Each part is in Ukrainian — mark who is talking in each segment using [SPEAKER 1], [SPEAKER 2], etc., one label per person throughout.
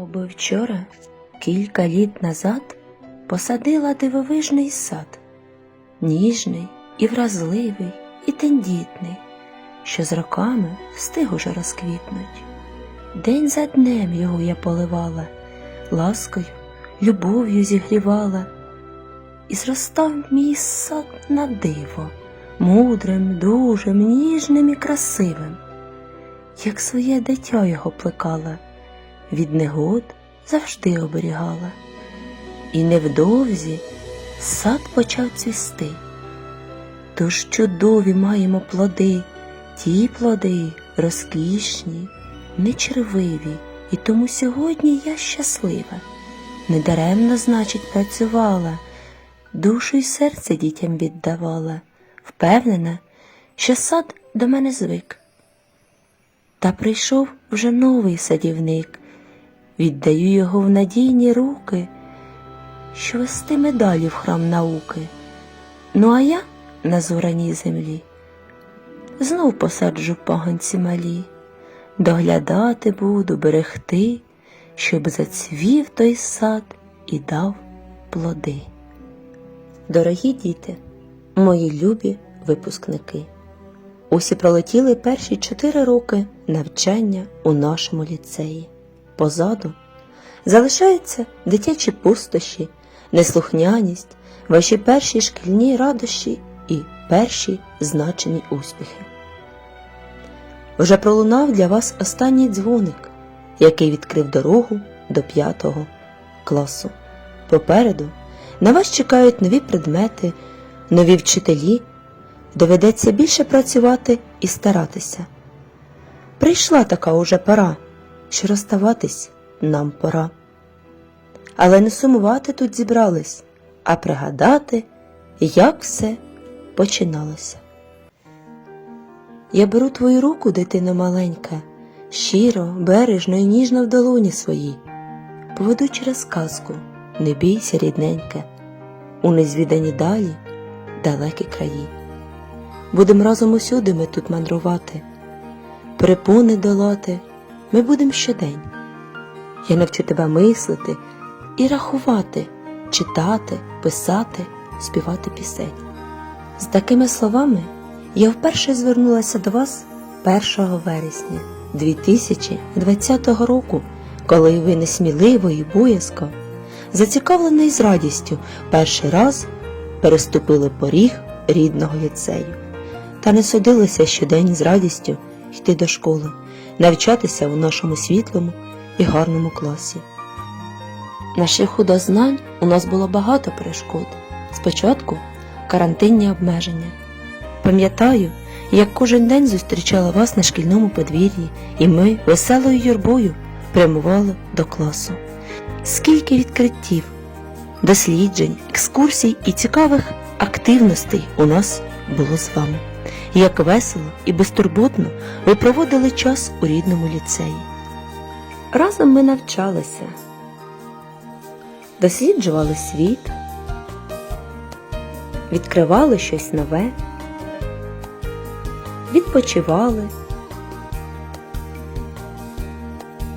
[SPEAKER 1] Мовби вчора, кілька літ назад, посадила дивовижний сад, ніжний і вразливий, і тендітний, що з роками встиг уже розквітнуть. День за днем його я поливала, ласкою, любов'ю зігрівала, і зростав мій сад на диво, мудрим, дужим, ніжним і красивим, як своє дитя його плекала від негод завжди оберігала. І невдовзі сад почав цвісти. Тож чудові маємо плоди, ті плоди розкішні, нечервиві, і тому сьогодні я щаслива. Недаремно, значить, працювала, душу й серце дітям віддавала, впевнена, що сад до мене звик. Та прийшов вже новий садівник, віддаю його в надійні руки, що вести медалі в храм науки. Ну а я на зораній землі знов посаджу поганці малі, доглядати буду, берегти, щоб зацвів той сад і дав плоди. Дорогі діти, мої любі випускники. Усі пролетіли перші чотири роки навчання у нашому ліцеї. Позаду залишаються дитячі пустощі, неслухняність, ваші перші шкільні радощі і перші значені успіхи. Вже пролунав для вас останній дзвоник, який відкрив дорогу до п'ятого класу. Попереду на вас чекають нові предмети, нові вчителі, доведеться більше працювати і старатися. Прийшла така уже пора, що розставатись нам пора. Але не сумувати тут зібрались, а пригадати, як все починалося. Я беру твою руку, дитино маленька, щиро, бережно і ніжно в долоні своїй, поведу через казку, не бійся, рідненька, у незвідані далі, далекі краї. Будем разом усюди ми тут мандрувати, перепони долати ми будем щодень. Я навчу тебе мислити і рахувати, читати, писати, співати пісень. З такими словами я вперше звернулася до вас 1 вересня 2020 року, коли ви несміливо і боязко, зацікавлено з радістю, перший раз переступили поріг рідного ліцею. Та не судилося щодень з радістю йти до школи, навчатися у нашому світлому і гарному класі. На шляху до знань у нас було багато перешкод. Спочатку карантинні обмеження. Пам'ятаю, як кожен день зустрічала вас на шкільному подвір'ї, і ми веселою юрбою прямували до класу. Скільки відкриттів, досліджень, екскурсій і цікавих активностей у нас було з вами. Як весело і безтурботно ви проводили час у рідному ліцеї. Разом ми навчалися, досліджували світ, відкривали щось нове, відпочивали,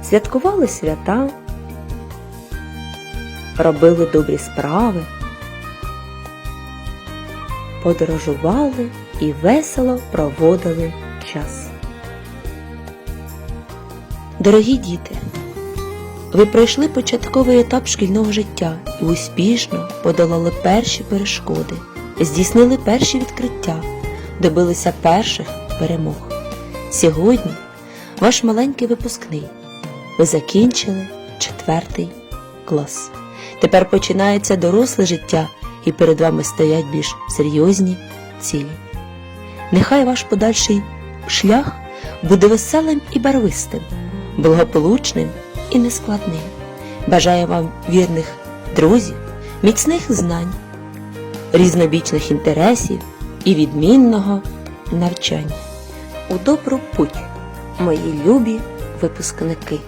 [SPEAKER 1] святкували свята, робили добрі справи, подорожували і весело проводили час. Дорогі діти, ви пройшли початковий етап шкільного життя і успішно подолали перші перешкоди, здійснили перші відкриття, добилися перших перемог. Сьогодні ваш маленький випускний. Ви закінчили четвертий клас. Тепер починається доросле життя, і перед вами стоять більш серйозні цілі. Нехай ваш подальший шлях буде веселим і барвистим, благополучним і нескладним. Бажаю вам вірних друзів, міцних знань, різнобічних інтересів і відмінного навчання. У добру путь, мої любі випускники!